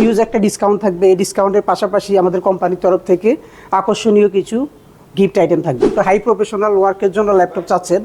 Huge একটা discount থাকবে। এই ডিসকাউন্টের পাশাপাশি আমাদের কোম্পানির তরফ থেকে আকর্ষণীয় কিছু গিফট আইটেম থাকবে। তো হাই প্রফেশনাল ওয়ার্কের জন্য ল্যাপটপ চাচ্ছেন।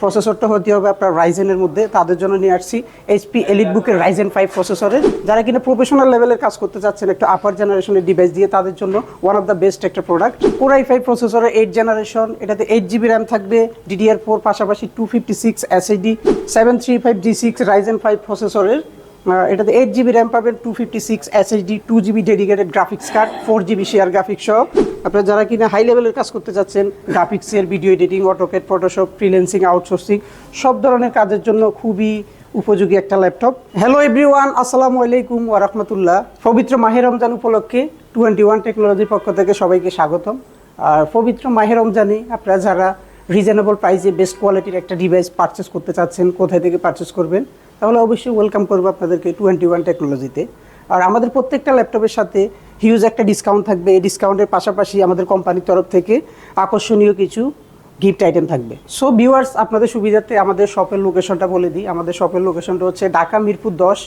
প্রসেসরটা হতে হবে আপনার রাইজেনের মধ্যে। তাদের জন্য নিয়ে আসছি এইচপি এলিট বুকের রাইজেন ফাইভ প্রসেসরের যারা কিনা প্রফেশনাল লেভেলের কাজ করতে চাচ্ছেন, একটা আপার জেনারেশনের ডিভাইস দিয়ে তাদের জন্য ওয়ান অফ দ্য বেস্ট একটা প্রোডাক্ট কোরাই ফাইভ প্রসেসরের এইট জেনারেশন এটাতে এইট জিবি র্যাম থাকবে ডিডিআর ফোর পাশাপাশি two fifty six SSD seven three five G six Ryzen five প্রসেসরের এটাতে এইট জিবি র্যাম পাবেন two fifty six SSD two GB dedicated graphics card four GB share graphics সহ। আপনারা যারা কিনা high লেভেলের কাজ করতে চাচ্ছেন গ্রাফিক্সের video editing AutoCAD Photoshop freelancing outsourcing সব ধরনের কাজের জন্য খুবই উপযোগী একটা ল্যাপটপ হ্যালো এভরিওয়ান আসসালামু আলাইকুম রাহমাতুল্লাহ। পবিত্র মাহে রমজান উপলক্ষে টোয়েন্টি ওয়ান টেকনোলজির পক্ষ থেকে সবাইকে স্বাগতম। আর পবিত্র মাহে রমজানে আপনারা যারা রিজনেবল প্রাইসে বেস্ট কোয়ালিটির একটা ডিভাইস পারচেস করতে চাচ্ছেন, কোথায় থেকে পারচেস করবেন তাহলে অবশ্যই ওয়েলকাম করব আপনাদেরকে টোয়েন্টি ওয়ান টেকনোলজিতে আর আমাদের প্রত্যেকটা ল্যাপটপের সাথে হিউজ একটা ডিসকাউন্ট থাকবে। এই ডিসকাউন্টের পাশাপাশি আমাদের কোম্পানির তরফ থেকে আকর্ষণীয় কিছু গিফট আইটেম থাকবে। সো ভিউয়ার্স আপনাদের সুবিধার্থে আমাদের শপের লোকেশনটা বলে দিই। আমাদের শপের লোকেশনটা হচ্ছে ঢাকা মিরপুর দশ,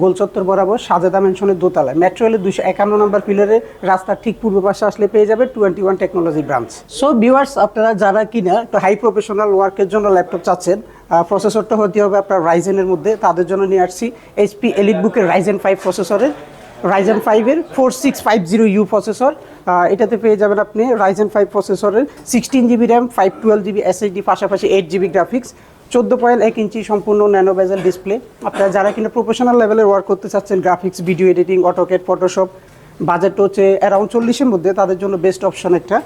গোলচত্বর বরাবর, সাজেদা মেনশনের দোতলায়। মেট্রো রেলের দুশো একান্ন নম্বর পিলারে রাস্তার ঠিক পূর্ব পাশে আসলে পেয়ে যাবে twenty one technology branch so viewers আপনারা যারা কিনা একটু হাই প্রফেশনাল ওয়ার্কের জন্য ল্যাপটপ চাচ্ছেন প্রসেসরটা হতে হবে আপনার রাইজেনের মধ্যে। তাদের জন্য নিয়ে আসছি এইচপি এলিট বুকের রাইজেন ফাইভ প্রসেসরের রাইজেন ফাইভের four six five zero U processor এটাতে পেয়ে যাবেন আপনি রাইজেন ফাইভ প্রসেসরের sixteen GB RAM five twelve GB SSD পাশাপাশি এইট জিবি গ্রাফিক্স চোদ্দ পয়েন্ট এক ইঞ্চি সম্পূর্ণ ন্যানো বেজেল ডিসপ্লে আপনারা যারা কিনা প্রফেশনাল লেভেলের ওয়ার্ক করতে চাচ্ছেন graphics video editing AutoCAD Photoshop বাজেটটা হচ্ছে অ্যারাউন্ড চল্লিশের মধ্যে, তাদের জন্য বেস্ট অপশন একটা।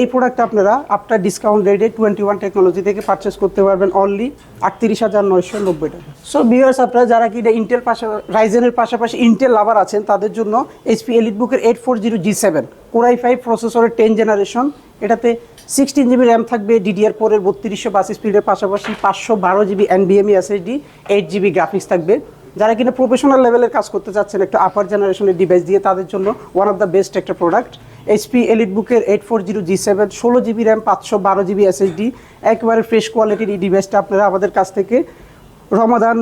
এই প্রোডাক্টটা আপনারা আফটার ডিসকাউন্ট রেটে টোয়েন্টি ওয়ান টেকনোলজি থেকে পারচেস করতে পারবেন অনলি আটত্রিশ হাজার নয়শো নব্বই টাকা। সো বিয়ার্স আপনারা যারা কি ইন্টেল পাশা রাইজেনের পাশাপাশি ইন্টেল লাভার আছেন, তাদের জন্য এইচপি এলিট বুকের eight four zero G seven core i five প্রসেসরের টেন জেনারেশন এটাতে সিক্সটিন জিবি র্যাম থাকবে ডিডিআর ফোরের বত্রিশশো বাসি স্পিডের পাশাপাশি পাঁচশো বারো জিবি এনবিএমই এসএসডি এইট জিবি গ্রাফিক্স থাকবে। যারা কিনা প্রফেশনাল লেভেলের কাজ করতে চাচ্ছেন একটা আপার জেনারেশনের ডিভাইস দিয়ে তাদের জন্য ওয়ান অফ দ্য বেস্ট একটা প্রোডাক্ট এইচপি এলিট বুকের eight four zero G seven ষোলো জিবি র্যাম পাঁচশো বারো জিবি এসএসডি একেবারে ফ্রেশ কোয়ালিটির এই ডিভাইসটা আপনারা আমাদের কাছ থেকে রমাদান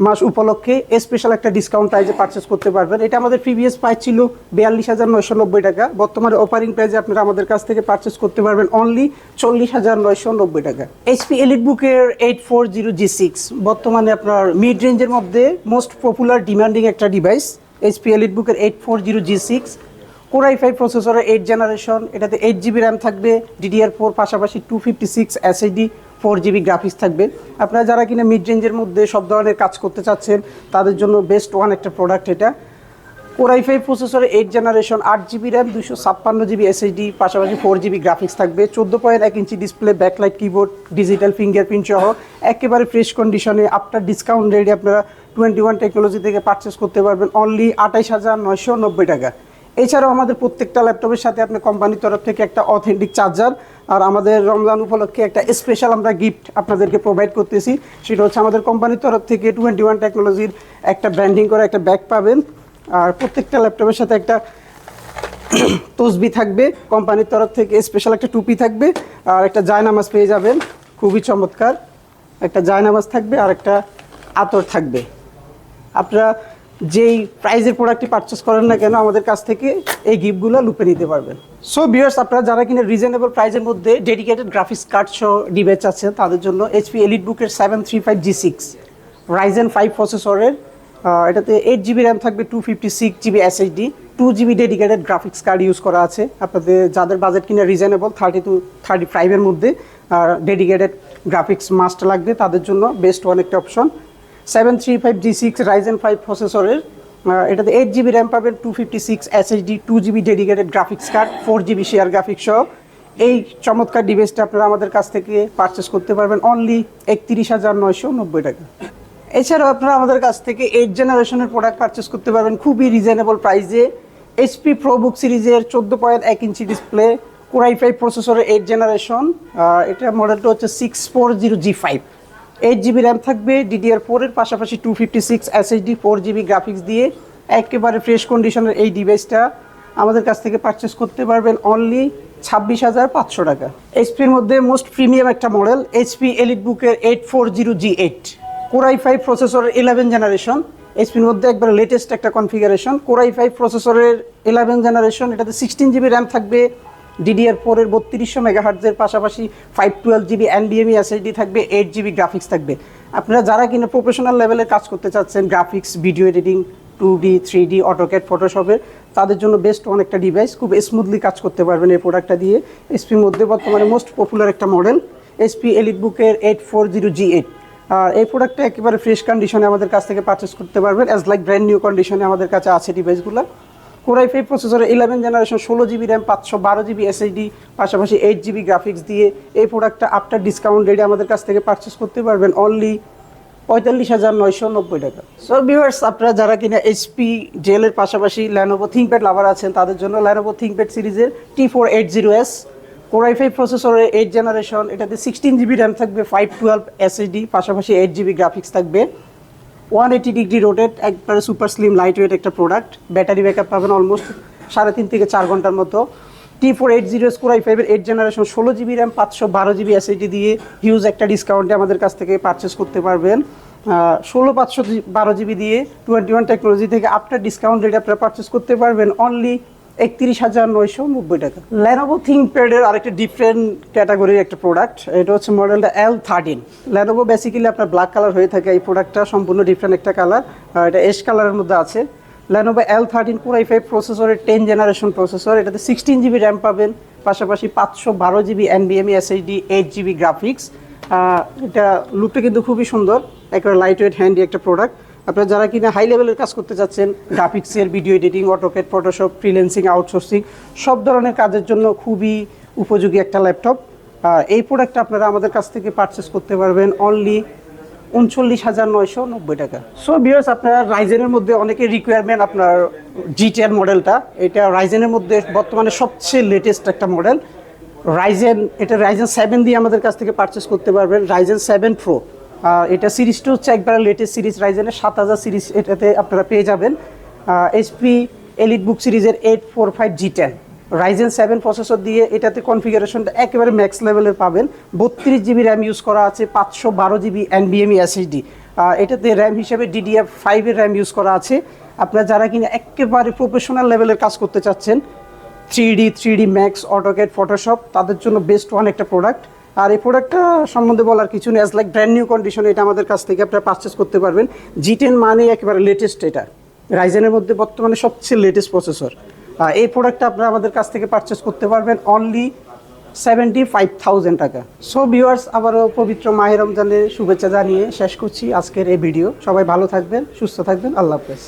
মাস উপলক্ষে স্পেশাল একটা ডিসকাউন্ট প্রাইজে পারচেস করতে পারবেন। এটা আমাদের প্রিভিয়াস প্রাইস ছিল বিয়াল্লিশ হাজার নয়শো নব্বই টাকা। বর্তমানে অফারিং প্রাইজে আপনারা আমাদের কাছ থেকে পারচেস করতে পারবেন অনলি চল্লিশ হাজার নয়শো নব্বই টাকা। এইচপি এলিট বুকের eight four zero G six বর্তমানে আপনার মিড রেঞ্জের মধ্যে মোস্ট পপুলার ডিমান্ডিং একটা ডিভাইস এইচপি এলিট বুকের eight four zero G six core i five প্রসেসরের এইট জেনারেশন এটাতে এইট জিবি র্যাম থাকবে ডিডিআর ফোর পাশাপাশি two fifty six SSD four GB graphics থাকবে। আপনারা যারা কিনা মিড রেঞ্জের মধ্যে সব ধরনের কাজ করতে চাচ্ছেন, তাদের জন্য বেস্ট ওয়ান একটা প্রোডাক্ট এটা। কোরাই ফাইভ প্রসেসরের এইট জেনারেশন আট জিবি র্যাম দুশো ছাপ্পান্ন জিবি এসএইচডি পাশাপাশি ফোর জিবি গ্রাফিক্স থাকবে। চোদ্দ পয়েন্ট এক ইঞ্চি display backlight keyboard digital fingerprint সহ একেবারে ফ্রেশ কন্ডিশনে আপনার ডিসকাউন্ট রেটে আপনারা টোয়েন্টি ওয়ান টেকনোলজি থেকে পারচেস করতে পারবেন। অনলি আঠাইশ হাজার নয়শো নব্বই টাকা। এছাড়াও আমাদের প্রত্যেকটা ল্যাপটপের সাথে আপনি কোম্পানির তরফ থেকে একটা অথেন্টিক চার্জার আর আমাদের রমজান উপলক্ষে একটা স্পেশাল আমরা গিফট আপনাদেরকে প্রোভাইড করতেছি। সেটা হচ্ছে আমাদের কোম্পানির তরফ থেকে টোয়েন্টি ওয়ান টেকনোলজির একটা ব্র্যান্ডিং করা একটা ব্যাগ পাবেন। আর প্রত্যেকটা ল্যাপটপের সাথে একটা তসবি থাকবে। কোম্পানির তরফ থেকে স্পেশাল একটা টুপি থাকবে। আর একটা জায়নামাজ পেয়ে যাবেন। খুবই চমৎকার। একটা জায়নামাজ থাকবে আর একটা আতর থাকবে। আপনারা যেই প্রাইজের প্রোডাক্টটি পারচেস করেন না কেন, আমাদের কাছ থেকে এই গিফটগুলো লুপে নিতে পারবেন। সো বিয়ার্স আপনারা যারা কিনা রিজনেবল প্রাইজের মধ্যে ডেডিকেটেড গ্রাফিক্স কার্ড সহ ডিভাইস আছে তাদের জন্য এইচপি এলিট বুকের seven three five G six Ryzen five প্রসেসরের এটাতে এইট জিবি র্যাম থাকবে two fifty six GB SSD two GB dedicated graphics card use করা আছে। আপনাদের যাদের বাজেট কিনা রিজনেবল থার্টি টু থার্টি ফাইভের মধ্যে আর ডেডিকেটেড গ্রাফিক্স মাস্ট লাগবে, তাদের জন্য বেস্ট ওয়ান একটা option seven three five G six Ryzen five প্রসেসরের এটাতে এইট জিবি র্যাম পাবেন two fifty six SSD two GB dedicated graphics card four GB share graphics সহ। এই চমৎকার ডিভাইসটা আপনারা আমাদের কাছ থেকে পারচেস করতে পারবেন অনলি একত্রিশ হাজার নয়শো নব্বই টাকা। এছাড়াও আপনারা আমাদের কাছ থেকে এইট জেনারেশনের প্রোডাক্ট পারচেস করতে পারবেন খুবই রিজনেবল প্রাইসে এইচপি প্রো বুক সিরিজের চোদ্দ পয়েন্ট এক ইঞ্চি ডিসপ্লে কোরাই ফাইভ প্রসেসরের এইট জেনারেশন এটা মডেলটা হচ্ছে six four zero G five eight GB RAM থাকবে ডিডিআর ফোরের পাশাপাশি two fifty six SSD four GB graphics দিয়ে একেবারে ফ্রেশ কন্ডিশনের এই ডিভাইসটা আমাদের কাছ থেকে পারচেস করতে পারবেন অনলি ছাব্বিশ হাজার পাঁচশো টাকা। এইচপির মধ্যে মোস্ট প্রিমিয়াম একটা মডেল এইচপি এলিট বুকের eight four zero G eight core i five প্রসেসরের ইলেভেন জেনারেশন এইচপির মধ্যে একবার লেটেস্ট একটা কনফিগারেশন কোরাই ফাইভ প্রসেসরের ইলেভেন জেনারেশন এটাতে সিক্সটিন জিবি র্যাম থাকবে ডিডিআর ফোরের বত্রিশশো মেগাহার্জের পাশাপাশি ফাইভ টুয়েলভ জিবি এনডিএমই এসএসডি থাকবে এইট জিবি গ্রাফিক্স থাকবে। আপনারা যারা কিনা প্রফেশনাল লেভেলে কাজ করতে চাচ্ছেন graphics video editing two D three D AutoCAD ফটোশপের তাদের জন্য বেস্ট অন একটা ডিভাইস খুব স্মুথলি কাজ করতে পারবেন এই প্রোডাক্টটা দিয়ে। এসপির মধ্যে বর্তমানে মোস্ট পপুলার একটা মডেল এসপি এলিট বুকের eight four zero G eight আর এই প্রোডাক্টটা একেবারে ফ্রেশ কন্ডিশনে আমাদের কাছ থেকে পারচেস করতে পারবেন অ্যাজ লাইক ব্র্যান্ড নিউ কন্ডিশনে আমাদের কাছে আছে ডিভাইসগুলো কোরাই ফাইভ প্রসেসরে ইলেভেন জেনারেশন ষোলো জিবি র্যাম পাঁচশো বারো জিবি এসএসডি পাশাপাশি এইট জিবি গ্রাফিক্স দিয়ে এই প্রোডাক্টটা আফটার ডিসকাউন্ট রেটে আমাদের কাছ থেকে পারচেস করতে পারবেন অনলি পঁয়তাল্লিশ হাজার নয়শো নব্বই টাকা। সো ভিউয়ার্স আপনারা যারা কিনা এইচপি জেলের পাশাপাশি ল্যানোভো থিঙ্কপ্যাড লাভার আছেন, তাদের জন্য ল্যানোভো থিঙ্কপ্যাড সিরিজের T four eight zero S core i five প্রসেসরের এইট জেনারেশন এটাতে সিক্সটিন জিবি র্যাম থাকবে ফাইভ টুয়েলভ এসএসডি পাশাপাশি এইট জিবি গ্রাফিক্স থাকবে। ওয়ান এইটি ডিগ্রি রোটেট একবারে সুপার স্লিম লাইট ওয়েট একটা প্রোডাক্ট ব্যাটারি ব্যাকআপ পাবেন almost সাড়ে তিন থেকে চার ঘণ্টার মতো। T four eight zero S core I ফাইভের এইট জেনারেশন ষোলো জিবি র্যাম পাঁচশো বারো জিবি এসএসডি দিয়ে হিউজ একটা ডিসকাউন্টে আমাদের কাছ থেকে পারচেস করতে পারবেন। ষোলো পাঁচশো বারো জিবি দিয়ে টোয়েন্টি ওয়ান টেকনোলজি থেকে আফটার ডিসকাউন্ট রেট আপনারা পারচেস করতে পারবেন। অনলি একত্রিশ হাজার নয়শো নব্বই টাকা। ল্যানোভো থিঙ্কপ্যাডের আরেকটা ডিফারেন্ট ক্যাটাগরির একটা প্রোডাক্ট এটা হচ্ছে মডেলটা এল থার্টিন ল্যানোভো বেসিক্যালি আপনার ব্ল্যাক কালার হয়ে থাকে, এই প্রোডাক্টটা সম্পূর্ণ ডিফারেন্ট একটা কালার এটা এস কালারের মধ্যে আছে। Lenovo L thirteen core i five প্রসেসরের টেন জেনারেশন প্রসেসর এটাতে সিক্সটিন জিবি র্যাম পাবেন, পাশাপাশি পাঁচশো বারো জিবি এনবিএমই এসএইচডি এইট জিবি গ্রাফিক্স এটা লুকটা কিন্তু খুবই সুন্দর, একেবারে লাইট ওয়েট হ্যান্ডি একটা প্রোডাক্ট আপনারা যারা কিনা হাই লেভেলের কাজ করতে চাচ্ছেন গ্রাফিক্সের video editing AutoCAD Photoshop freelancing outsourcing সব ধরনের কাজের জন্য খুবই উপযোগী একটা ল্যাপটপ এই প্রোডাক্টটা আপনারা আমাদের কাছ থেকে পারচেস করতে পারবেন অনলি উনচল্লিশ হাজার নয়শো নব্বই টাকা। সো বিয়ার্স আপনার রাইজেনের মধ্যে অনেকের রিকোয়ারমেন্ট আপনার জি টেন মডেলটা এটা রাইজেনের মধ্যে বর্তমানে সবচেয়ে লেটেস্ট একটা মডেল রাইজেন এটা রাইজেন সেভেন দিয়ে আমাদের কাছ থেকে পারচেস করতে পারবেন। রাইজেন সেভেন প্রো এটা সিরিজটা হচ্ছে একবার লেটেস্ট সিরিজ রাইজেনের সাত হাজার সিরিজ এটাতে আপনারা পেয়ে যাবেন। এইচপি এলিট বুক সিরিজের eight four five G ten Ryzen seven processor দিয়ে এটাতে কনফিগারেশনটা একেবারে ম্যাক্স লেভেলের পাবেন। বত্রিশ জিবি র্যাম ইউজ করা আছে, পাঁচশো বারো জিবি এনবিএমই এসএসডি এটাতে র্যাম হিসেবে ডিডিএফ ফাইভের র্যাম ইউজ করা আছে। আপনারা যারা কিনা একেবারে প্রফেশনাল লেভেলের কাজ করতে চাচ্ছেন three D three D max AutoCAD Photoshop তাদের জন্য বেস্ট ওয়ান একটা প্রোডাক্ট আর এই প্রোডাক্টটা সম্বন্ধে বলার কিছু নেই as like brand new condition এটা আমাদের কাছ থেকে আপনারা পারচেস করতে পারবেন। জি টেন মানে একেবারে লেটেস্ট এটা। রাইজেনের মধ্যে বর্তমানে সবচেয়ে লেটেস্ট প্রসেসর এই প্রোডাক্টটা আপনারা আমাদের কাছ থেকে পারচেস করতে পারবেন অনলি সেভেন্টি ফাইভ থাউজেন্ড টাকা। সো ভিউয়ার্স আবারও পবিত্র মাহের রমজানের শুভেচ্ছা জানিয়ে শেষ করছি আজকের এই ভিডিও সবাই ভালো থাকবেন, সুস্থ থাকবেন, আল্লাহ হাফেজ।